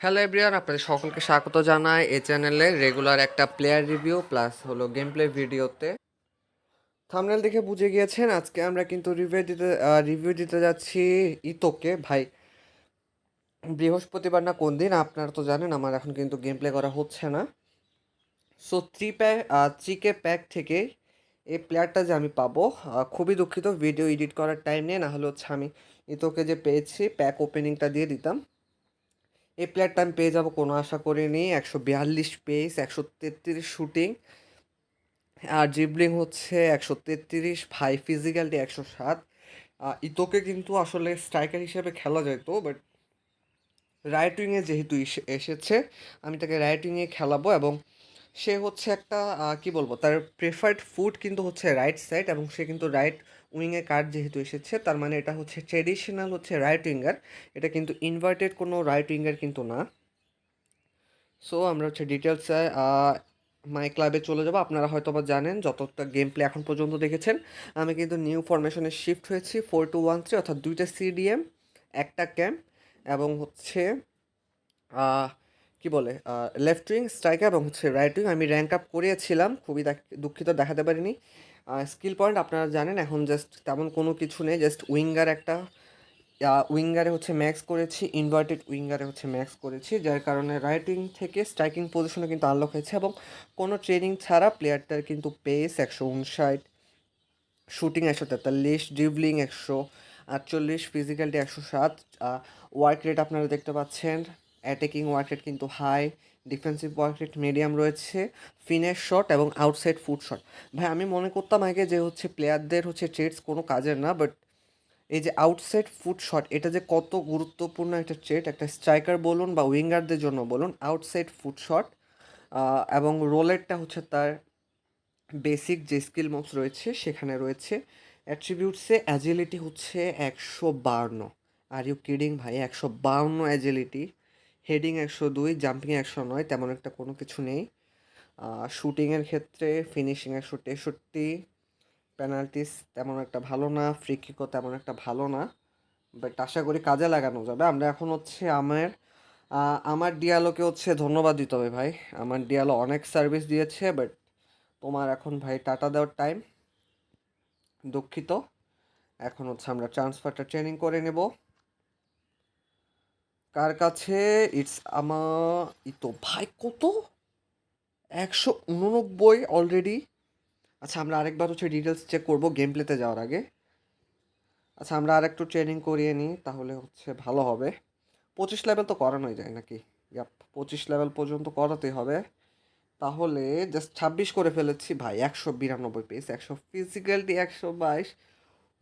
Hello everyone আপনাদের সকলকে স্বাগত জানাই এই চ্যানেলে রেগুলার একটা প্লেয়ার রিভিউ প্লাস হলো গেম প্লে ভিডিওতে থামনেল দেখে বুঝে গিয়েছেন, আজকে আমরা কিন্তু রিভিউ দিতে রিভিউ দিতে যাচ্ছি ইতোকে। ভাই, বৃহস্পতিবার না কোন দিন, আপনারা তো জানেন, আমার এখন কিন্তু গেম প্লে করা হচ্ছে না। সো থ্রি প্যাক থ্রিকে প্যাক থেকে এই প্লেয়ারটা যে আমি পাবো খুবই দুঃখিত ভিডিও এডিট করার টাইম নেই না হলে হচ্ছে আমি ইতোকে যে পেয়েছি প্যাক ওপেনিংটা দিয়ে দিতাম। এই প্লেয়ারটা আমি পেয়ে যাব কোনো আশা করিনি। একশো বিয়াল্লিশ পেস একশো তেত্রিশ শুটিং আর জিবলিং হচ্ছে একশো তেত্রিশ ভাই ফিজিক্যালটি একশো সাত। ইতোকে কিন্তু আসলে স্ট্রাইকার হিসেবে খেলা যেত বাট রাইট উইংয়ে যেহেতু এসে- এসেছে, আমি তাকে রাইট উইংয়ে খেলাবো এবং সে হচ্ছে একটা কি বলব, তার প্রেফার্ড ফুড কিন্তু হচ্ছে রাইট সাইড এবং সে কিন্তু রাইট উইংয়ে কার্ড যেহেতু এসেছে, তার মানে এটা হচ্ছে ট্রেডিশনাল হচ্ছে রাইট উইঙ্গার এটা কিন্তু ইনভার্টেড কোনো রাইট উইঙ্গার কিন্তু না। সো আমরা হচ্ছে ডিটেলসে মাই ক্লাবে চলে যাব, আপনারা হয়তো বা জানেন যতটা গেম প্লে এখন পর্যন্ত দেখেছেন। আমি কিন্তু নিউ ফরমেশনে শিফট হয়েছি ফোর টু ওয়ান থ্রি অর্থাৎ দুইটা সিডিএম একটা ক্যাম্প এবং হচ্ছে কি বলে? লেফট উইং স্ট্রাইকার এবং হচ্ছে রাইট উইং আমি র্যাঙ্ক আপ করিয়েছিলাম খুবই দুঃখিত দেখাতে পারিনি। স্কিল পয়েন্ট আপনারা জানেন, এখন জাস্ট তেমন কোনো কিছু নেই জাস্ট উইঙ্গার একটা উইঙ্গারে হচ্ছে ম্যাক্স করেছি ইনভার্টেড উইঙ্গারে হচ্ছে ম্যাক্স করেছি, যার কারণে রাইট উইং থেকে স্ট্রাইকিং পজিশনে কিন্তু আনলক হয়েছে এবং কোনো ট্রেনিং ছাড়া প্লেয়ারটার কিন্তু পেস একশো উনষাট শুটিং একশো তেতাল্লিশ ড্রিবলিং একশো আটচল্লিশ ফিজিক্যালটি একশো সাত ওয়ার্ক রেট আপনারা দেখতে পাচ্ছেন। অ্যাটাকিং ওয়ার্ক রেট কিন্তু high, defensive work rate medium রয়েছে ফিনেশ শট এবং আউটসাইড ফুট শট। ভাই, আমি মনে করতাম আগে যে হচ্ছে প্লেয়ারদের হচ্ছে ট্রেডস কোনো কাজের না, বাট এই যে আউটসাইড ফুট শট, এটা যে কত গুরুত্বপূর্ণ একটা ট্রেড, একটা স্ট্রাইকার বলুন বা উইঙ্গারদের জন্য বলুন, আউটসাইড ফুট শট এবং রোলেটটা হচ্ছে তার বেসিক যে স্কিল মক্স রয়েছে, সেখানে রয়েছে অ্যাট্রিবিউটসে অ্যাজিলিটি হচ্ছে একশো বাউন্ন। আর ইউ কিডিং ভাই? একশো বাউন্ন অ্যাজিলিটি। হেডিং একশো দুই, জাম্পিং একশো নয়, তেমন একটা কোনো কিছু নেই। শুটিংয়ের ক্ষেত্রে ফিনিশিং একশো তেষট্টি, পেনাল্টিস তেমন একটা ভালো না ফ্রি কিকও তেমন একটা ভালো না। বাট আশা করি কাজে লাগানো যাবে। আমরা এখন হচ্ছে আমার আমার ডিয়ালোকে হচ্ছে ধন্যবাদ দিতে হবে ভাই। আমার ডিয়ালো অনেক সার্ভিস দিয়েছে, বাট তোমার এখন ভাই টাটা দেওয়ার টাইম দুঃখিত। এখন হচ্ছে আমরা ট্রান্সফারটা ট্রেনিং করে নেব। কার কাছে? ইটস আমার ইতো ভাই কত? একশো উননব্বই অলরেডি আচ্ছা আমরা আরেকবার হচ্ছে ডিটেলস চেক করব গেম প্লেতে যাওয়ার আগে। আচ্ছা আমরা আর একটু ট্রেনিং করিয়ে নিই, তাহলে হচ্ছে ভালো হবে। পঁচিশ লেভেল তো করানোই যায় নাকি? ইয়াপ পঁচিশ লেভেল পর্যন্ত করাতেই হবে। তাহলে জাস্ট ছাব্বিশ করে ফেলেছি। ভাই, একশো বিরানব্বই পেস একশো ফিজিক্যালটি একশো বাইশ।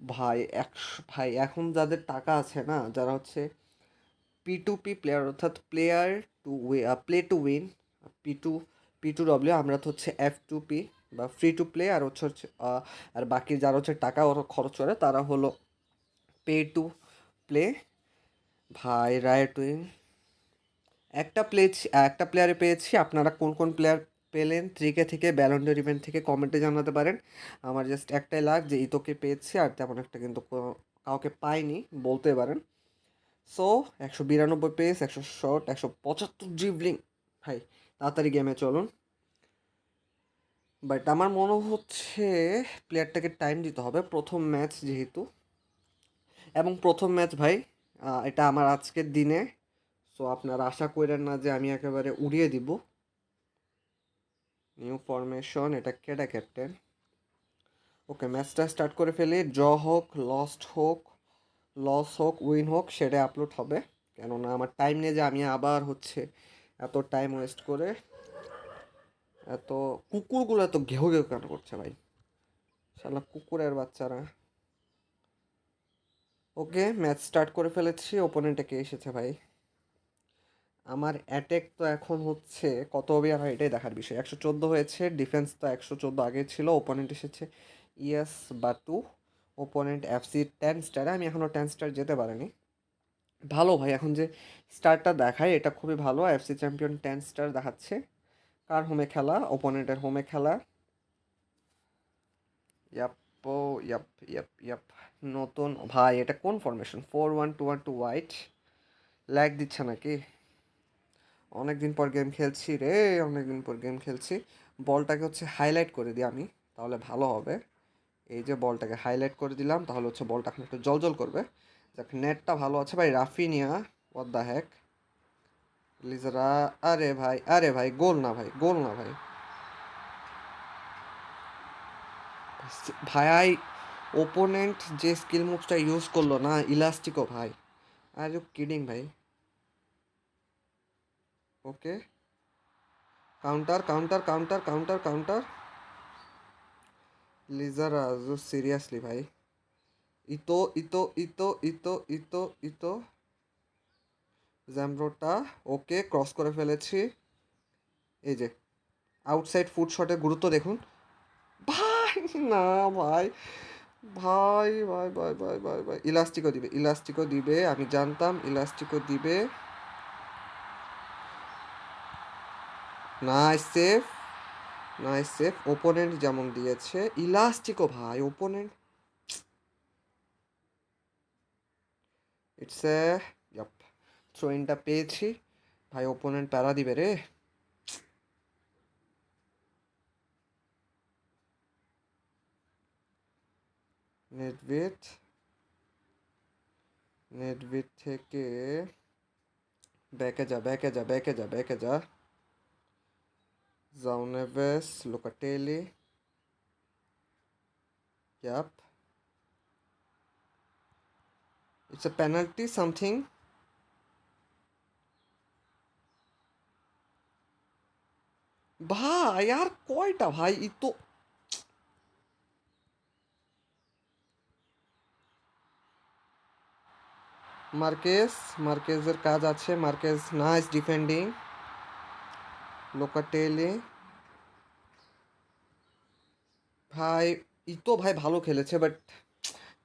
ভাই, একশো, ভাই, এখন যাদের টাকা আছে না, যারা হচ্ছে পি টু পি প্লেয়ার অর্থাৎ player to way play to win P to P to W আমরা তো হচ্ছে এফ টু পি বা ফ্রি টু প্লে আর হচ্ছে হচ্ছে, আর বাকি যারা হচ্ছে টাকা খরচ করে তারা হলো পে টু প্লে ভাই রাইট উইং একটা প্লে একটা প্লেয়ারে পেয়েছি আপনারা কোন কোন প্লেয়ার পেলেন ত্রিকে থেকে ব্যালন্ডার ইভেন্ট থেকে কমেন্টে জানাতে পারেন। আমার জাস্ট একটাই লাগ যে ইতোকে পেয়েছি আর তেমন একটা কিন্তু কাউকে পাইনি বলতে পারেন। সো একশো বিরানব্বই পেস একশো শট একশো পঁচাত্তর ড্রিবলিং ভাই, তাড়াতাড়ি গেমে চলুন। বাট আমার মনে হচ্ছে প্লেয়ারটাকে টাইম দিতে হবে প্রথম ম্যাচ যেহেতু। এবং প্রথম ম্যাচ ভাই এটা আমার আজকের দিনে। সো আপনারা আশা করেন না যে আমি একেবারে উড়িয়ে দিব। নিউ ফরমেশন এটা কেডা ক্যাপ্টেন ওকে ম্যাচটা স্টার্ট করে ফেলি। ড্র হোক লস্ট হোক লস হোক উইন হোক সেটা আপলোড হবে। কেননা আমার টাইম নেই যে আমি আবার হচ্ছে এত টাইম ওয়েস্ট করে, এত কুকুরগুলো এত ঘেউ ঘেউ কেন করছে ভাই? শালা কুকুরের বাচ্চারা। ওকে ম্যাচ স্টার্ট করে ফেলেছি ওপোনেন্টে কে এসেছে ভাই? আমার অ্যাটেক তো এখন হচ্ছে, কত হবে আমার এটাই দেখার বিষয়। একশো চোদ্দ হয়েছে ডিফেন্স তো একশো চোদ্দ আগে ছিল ওপোনেন্ট এসেছে। ইএস বা টু ওপোনেন্ট এফসি টেন স্টারে আমি এখনও টেন স্টার যেতে পারিনি। ভালো ভাই, এখন যে স্টারটা দেখায়, এটা খুবই ভালো। এফসি চ্যাম্পিয়ন টেন স্টার দেখাচ্ছে। কার হোমে খেলা? ওপোনেন্টের হোমে খেলা। ইয়াপ ইয়াপ ইয়াপ ইয়াপ নতুন ভাই, এটা কোন formation four one two one two white lag দিচ্ছে নাকি? অনেক দিন পর গেম খেলছি রে অনেক দিন পর গেম খেলছি। বলটাকে হচ্ছে হাইলাইট করে দিই আমি, তাহলে ভালো হবে। এই যে বলটাকে হাইলাইট করে দিলাম, তাহলে হচ্ছে বলটা এখন একটু জল করবে। দেখ নেটটা ভালো আছে ভাই। রাফিনিয়া ওয়াট দ্য হ্যাক লিজারা, আরে ভাই আরে ভাই, গোল না ভাই, গোল না ভাই। ভাই ওপোনেন্ট যে স্কিল মুভসটা ইউজ করল না ইলাস্টিকও ভাই। আর ইউ কিডিং ভাই? Okay counter counter counter counter counter লিজারা seriously ভাই Eto'o Eto'o Eto'o Eto'o Eto'o Eto'o Zambrotta okay cross করে ফেলেছি। এই যে আউটসাইড ফুড শটের গুরুত্ব দেখুন। ভাই, না, ভাই। ভাই ভাই ভাই ভাই ভাই ভাই। ইলাস্টিকও দিবে ইলাস্টিকও দিবে, আমি জানতাম ইলাস্টিকও দিবে। Nice save nice save opponent যেমন দিয়েছে ইলাস্টিকও ভাই, ওপোনেন্ট ইটস এ ইয়াপ থ্রোইনটা পেয়েছি। ভাই, ওপোনেন্ট প্যারা দিবে রে। নেটবিট নেটবিট থেকে ব্যাকে যা ব্যাকে যা ব্যাকে যা ব্যাকে যা জাউনেভেস লোকাটেলি Yep. It's a penalty, something. ভাই আর কয়টা ভাই ই তো মার্কেস মার্কেজের কাজ আছে মার্কেজ নাইস ডিফেন্ডিং লোকাটেলি। ভাই ই তো ভাই ভালো খেলেছে বাট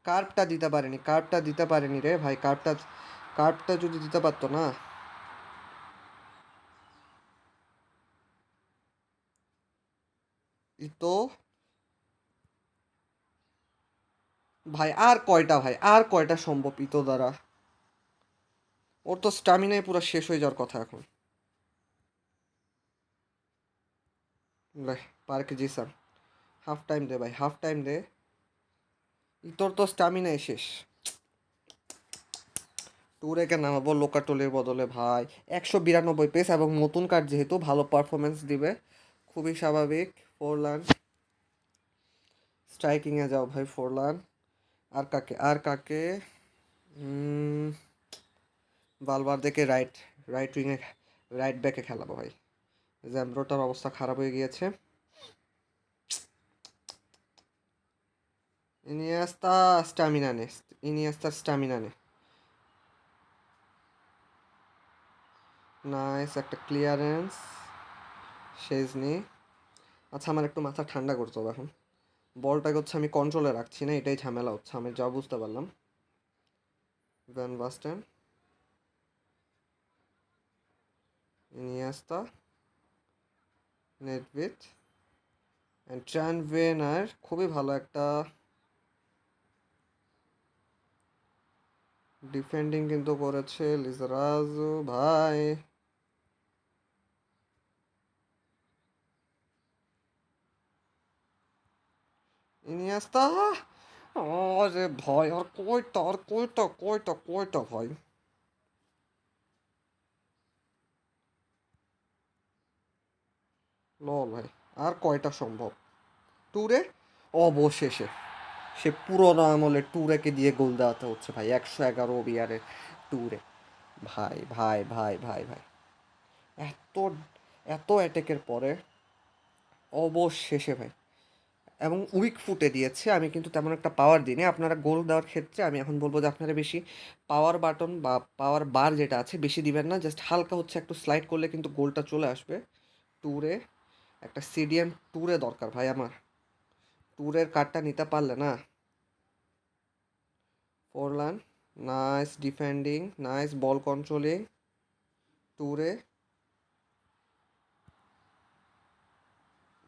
কার্ভটা দিতে পারেনি কার্ভটা দিতে পারেনি রে ভাই কার্ভটা কার্ভটা যদি দিতে পারতো না। তো ভাই, আর কয়টা ভাই, আর কয়টা সম্ভব ইতো দ্বারা? ওর তো স্টামিনাই পুরো শেষ হয়ে যাওয়ার কথা এখন। পার্কে জি স্যার হাফ টাইম দে ভাই, হাফ টাইম দে। তোর তো স্টামিনাই শেষ। টুরেকে নামাবো? লোকাটোলের বদলে ভাই। একশো বিরানব্বই পেস এবং নতুন কার্ড যেহেতু ভালো পারফরমেন্স দিবে, খুবই স্বাভাবিক। ফোর ফোরলান স্ট্রাইকিংয়ে যাও ভাই ফোর ফোরলান। আর কাকে? আর কাকে? বালবার দেখে রাইট রাইট উইংয়ে রাইট ব্যাকে খেলাবো ভাই। জ্যাম্ব্রোটার অবস্থা খারাপ হয়ে গিয়েছে। ইনিয়াস্তা স্ট্যামিনা নে ইনিয়াস্তার স্ট্যামিনা নে। নাইস, একটা ক্লিয়ারেন্স। শেজনি আচ্ছা আমার একটু মাথা ঠান্ডা করতে হবে এখন। বলটাকে হচ্ছে আমি কন্ট্রোলে রাখছি না, এটাই ঝামেলা হচ্ছে, আমি যা বুঝতে পারলাম। Van Basten Iniesta. Nedved and ট্রান ভেনার খুবই ভালো একটা ডিফেন্ডিং কিন্তু করেছে লিজরাজু ভাই। ইনিয়েস্তা? আরে ভাই আর কয়টা আর কয়টা কয়টা কয়টা ভাই লল ভাই আর কয়টা সম্ভব? ট্যুরে অবশেষে। সে পুরোনো আমলে ট্যুরেকে দিয়ে গোল দেওয়াতে হচ্ছে ভাই। একশো এগারো বিয়ারে ট্যুরে ভাই ভাই ভাই ভাই ভাই। এত এত অ্যাটেকের পরে অবশেষে ভাই। এবং উইক ফুটে দিয়েছে। আমি কিন্তু তেমন একটা পাওয়ার দিইনি। আপনারা গোল দেওয়ার ক্ষেত্রে আমি এখন বলব যে আপনারা বেশি পাওয়ার বাটন বা পাওয়ার বার যেটা আছে, বেশি দিবেন না। জাস্ট হালকা হচ্ছে একটু স্লাইড করলে কিন্তু গোলটা চলে আসবে ট্যুরে একটা সিডিএম ট্যুরে দরকার ভাই আমার। ট্যুরের কার্ডটা নিতে পারলে না? Forlan, nice defending, nice ball controlling, Toure.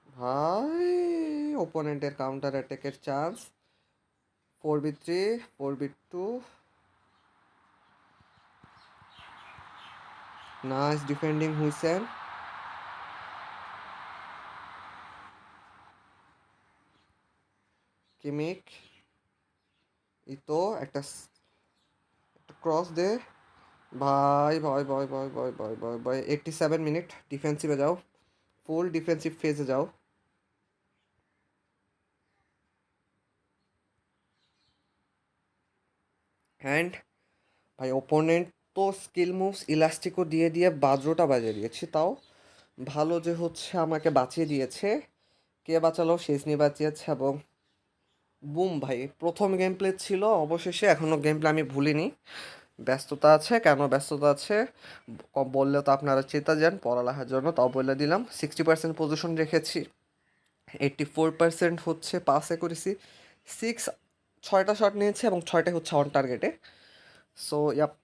ভাই ওপোনেন্টের counter অ্যাটেকের chance four B three four B two nice defending Huijsen. Kimmich, Eto'o, একটা একটা ক্রস দে। ভাই ভাই ভাই ভাই ভাই ভাই ভাই ভাই এইটটি সেভেন মিনিট ডিফেন্সিভে যাও। ফুল ডিফেন্সিভ ফেজে যাও। অ্যান্ড ভাই ওপোনেন্ট তো স্কিল মুভস ইলাস্টিকও দিয়ে দিয়ে বাজরোটা বাজিয়ে দিয়েছি তাও। ভালো যে হচ্ছে আমাকে বাঁচিয়ে দিয়েছে। কে বাঁচালো? শেষনি বাঁচিয়েছে এবং বুম ভাই, প্রথম গেম প্লে ছিল, অবশেষে এখনও গেম প্লে আমি ভুলিনি। ব্যস্ততা আছে, কেন ব্যস্ততা আছে? বললে তো আপনারা চেতা যান, পড়ালেখার জন্য তাও বলে দিলাম। সিক্সটি পার্সেন্ট পজিশন রেখেছি এইট্টি ফোর পার্সেন্ট হচ্ছে পাসে করেছি সিক্স ছয়টা শট নিয়েছে এবং ছয়টাই হচ্ছে অন টার্গেটে so yup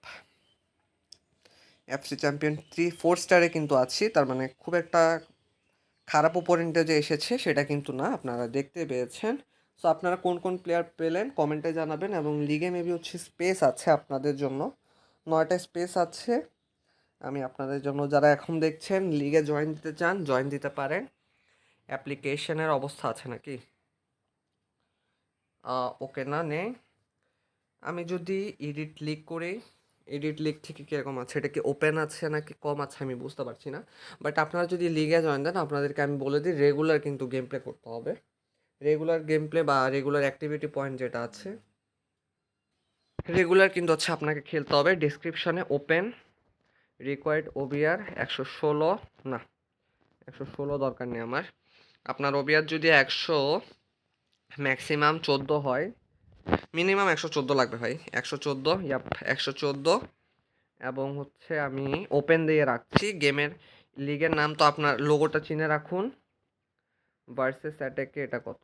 FC champion three four স্টারে কিন্তু আছি, তার মানে খুব একটা খারাপ ওপোনেন্টে যে এসেছে, সেটা কিন্তু না, আপনারা দেখতে পেয়েছেন। সো আপনারা কোন কোন প্লেয়ার পেলেন কমেন্টে জানাবেন এবং লিগে মেবি হচ্ছে স্পেস আছে আপনাদের জন্য। নয়টা স্পেস আছে। আমি আপনাদের জন্য যারা এখন দেখছেন লিগে জয়েন দিতে চান জয়েন দিতে পারেন। অ্যাপ্লিকেশনের অবস্থা আছে নাকি? ওকে না, নেই। আমি যদি এডিট লিক করি এডিট লিক থেকে কীরকম আছে? এটা কি ওপেন আছে নাকি কম আছে? আমি বুঝতে পারছি না। বাট আপনারা যদি লিগে জয়েন দেন, আপনাদেরকে আমি বলে দিই রেগুলার কিন্তু গেম প্লে করতে হবে। রেগুলার গেম প্লে বা রেগুলার অ্যাক্টিভিটি পয়েন্ট যেটা আছে রেগুলার কিন্তু হচ্ছে আপনাকে খেলতে হবে। ডিসক্রিপশানে ওপেন রিকোয়ার্ড ওবিআর একশো ষোলো, না, একশো ষোলো দরকার নেই আমার। আপনার ওবিআর যদি একশো ম্যাক্সিমাম চোদ্দ হয় মিনিমাম একশো চোদ্দ লাগবে ভাই, একশো চোদ্দ ইয়াপ একশো চোদ্দ। এবং হচ্ছে আমি ওপেন দিয়ে রাখছি গেমের লিগের নাম তো আপনার লোগোটা চিনে রাখুন। ভার্সেস অ্যাটাকে এটা কত?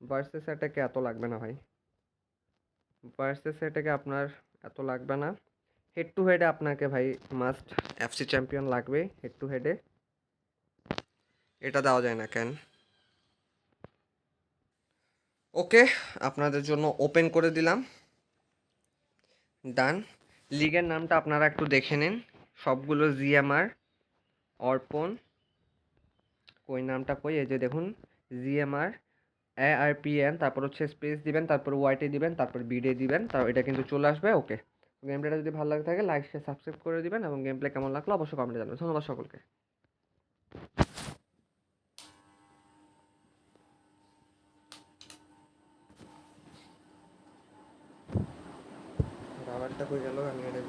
ভার্সেস অ্যাটাকে এত লাগবে না ভাই। ভার্সেস অ্যাটাকে আপনার এত লাগবে না। হেড টু হেডে আপনাকে ভাই মাস্ট এফসি চ্যাম্পিয়ন লাগবে হেড টু হেডে এটা দেওয়া যায় না, কেন? ওকে আপনাদের জন্য ওপেন করে দিলাম। ডান লিগের নামটা আপনারা একটু দেখে নিন। সবগুলো জিএমআর অর্পণ কই নামটা কই? এই যে দেখুন GMR A R P N তারপর হচ্ছে স্পেস দিবেন, তারপর ওয়াইটি দিবেন, তারপর বিডে দিবেন তার এটা কিন্তু চলে আসবে ওকে গেম প্লেটা যদি ভালো লাগে থাকে লাইক শেয়ার সাবস্ক্রাইব করে দিবেন এবং গেম প্লে কেমন লাগল অবশ্যই কমেন্টে জানাবেন। ধন্যবাদ সকলকে। রাবারটা কই গেল? আমি এটা